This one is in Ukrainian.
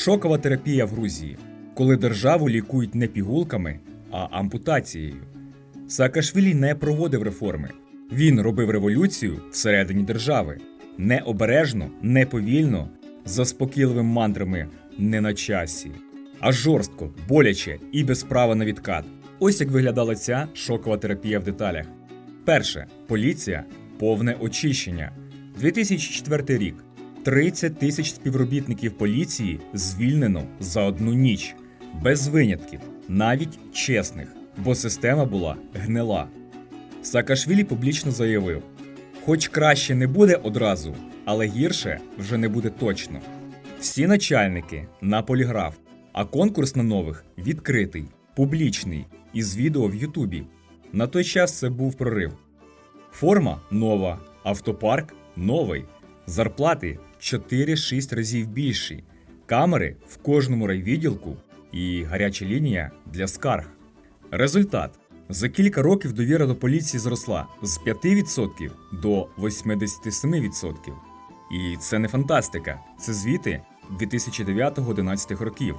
Шокова терапія в Грузії, коли державу лікують не пігулками, а ампутацією. Саакашвілі не проводив реформи. Він робив революцію всередині держави. Необережно, неповільно, заспокійливим мантрами не на часі, а жорстко, боляче і без права на відкат. Ось як виглядала ця шокова терапія в деталях. Перше поліція повне очищення. 2004 рік. 30 тисяч співробітників поліції звільнено за одну ніч, без винятків, навіть чесних, бо система була гнила. Саакашвілі публічно заявив: хоч краще не буде одразу, але гірше вже не буде точно. Всі начальники на поліграф, а конкурс на нових відкритий, публічний, із відео в Ютубі. На той час це був прорив. Форма нова, автопарк новий, зарплати 4-6 разів більші, камери в кожному райвідділку і гаряча лінія для скарг. Результат: за кілька років довіра до поліції зросла з 5% до 87%. І це не фантастика, це звіти 2009-2011 років.